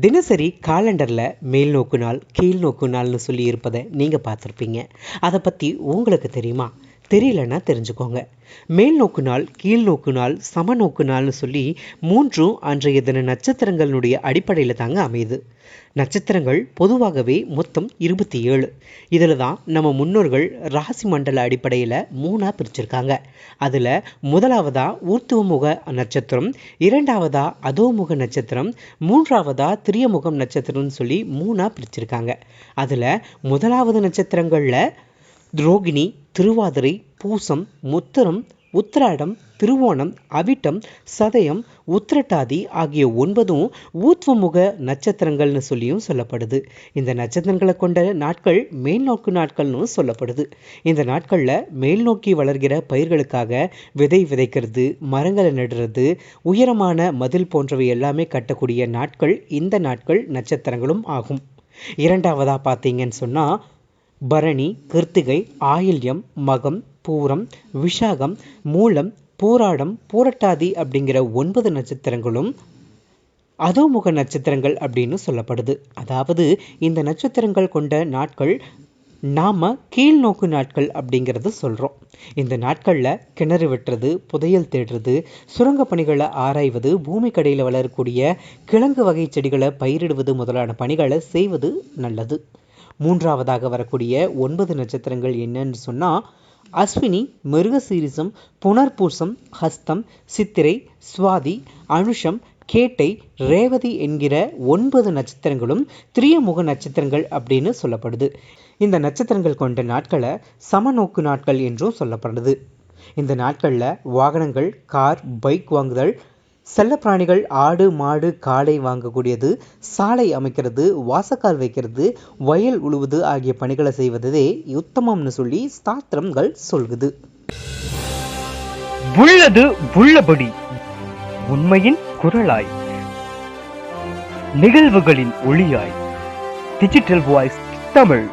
தினசரி காலண்டரில் மேல் நோக்கு நாள் கீழ் நோக்கு நாள்னு சொல்லி இருப்பதை நீங்கள் பார்த்துருப்பீங்க. அதை பற்றி உங்களுக்கு தெரியுமா? தெரியலன்னா தெரிஞ்சுக்கோங்க. மேல் நோக்கு நாள் கீழ் நோக்கு நாள் சம நோக்கு நாள்னு சொல்லி மூன்றும் அன்றைய தின நட்சத்திரங்களுடைய அடிப்படையில் தாங்க அமையுது. நட்சத்திரங்கள் பொதுவாகவே மொத்தம் இருபத்தி ஏழு இதில் தான் நம்ம முன்னோர்கள் ராசி மண்டல அடிப்படையில் மூணாக பிரிச்சிருக்காங்க. அதில் முதலாவதா ஊர்த்துவமுக நட்சத்திரம் இரண்டாவதா அதோமுக நட்சத்திரம் மூன்றாவதா திரியமுகம் நட்சத்திரம்னு சொல்லி மூணாக பிரிச்சிருக்காங்க. அதில் முதலாவது நட்சத்திரங்களில் துரோகிணி திருவாதிரை பூசம் முத்திரம் உத்திராடம் திருவோணம் அவிட்டம் சதயம் உத்திரட்டாதி ஆகிய ஒன்பதும் ஊத்வமுக நட்சத்திரங்கள்னு சொல்லியும் சொல்லப்படுது. இந்த நட்சத்திரங்களை கொண்ட நாட்கள் மேல் நோக்கு நாட்கள்னு சொல்லப்படுது. இந்த நாட்களில் மேல் நோக்கி வளர்கிற பயிர்களுக்காக விதை விதைக்கிறது மரங்களை நடுறது உயரமான மதில் போன்றவை எல்லாமே கட்டக்கூடிய நாட்கள் இந்த நாட்கள் நட்சத்திரங்களும் ஆகும். இரண்டாவதாக பார்த்தீங்கன்னு சொன்னால் பரணி கிருத்திகை ஆயில்யம் மகம் பூரம் விஷாகம் மூலம் பூராடம் பூரட்டாதி அப்படிங்கிற ஒன்பது நட்சத்திரங்களும் அதோமுக நட்சத்திரங்கள் அப்படின்னு சொல்லப்படுது. அதாவது இந்த நட்சத்திரங்கள் கொண்ட நாட்கள் நாம் கீழ் நோக்கு நாட்கள் அப்படிங்கிறத சொல்கிறோம் இந்த நாட்களில் கிணறு வெட்டுறது புதையல் தேடுறது சுரங்க பணிகளை ஆராய்வது பூமி கடையில் வளரக்கூடிய கிழங்கு வகை செடிகளை பயிரிடுவது முதலான பணிகளை செய்வது நல்லது. மூன்றாவதாக வரக்கூடிய ஒன்பது நட்சத்திரங்கள் என்னன்னு சொன்னால் அஸ்வினி மிருகசீரிசம் புனர்பூசம் ஹஸ்தம் சித்திரை சுவாதி அனுஷம் கேட்டை ரேவதி என்கிற ஒன்பது நட்சத்திரங்களும் திரியமுக நட்சத்திரங்கள் அப்படின்னு சொல்லப்படுது. இந்த நட்சத்திரங்கள் கொண்ட நாட்களை சமநோக்கு நாட்கள் என்றும் சொல்லப்படுது. இந்த நாட்களில் வாகனங்கள் கார் பைக் வாங்குதல் செல்லப்பிராணிகள் ஆடு மாடு காடை வாங்கக்கூடியது சாலை அமைக்கிறது வாசக்கால் வைக்கிறது வயல் உழுவது ஆகிய பணிகளை செய்வதே உத்தமம்னு சொல்லி சாத்திரங்கள் சொல்குது உள்ளது உள்ளபடி உண்மையின் குரலாய் நிகழ்வுகளின் ஒளியாய். Digital voice Tamil.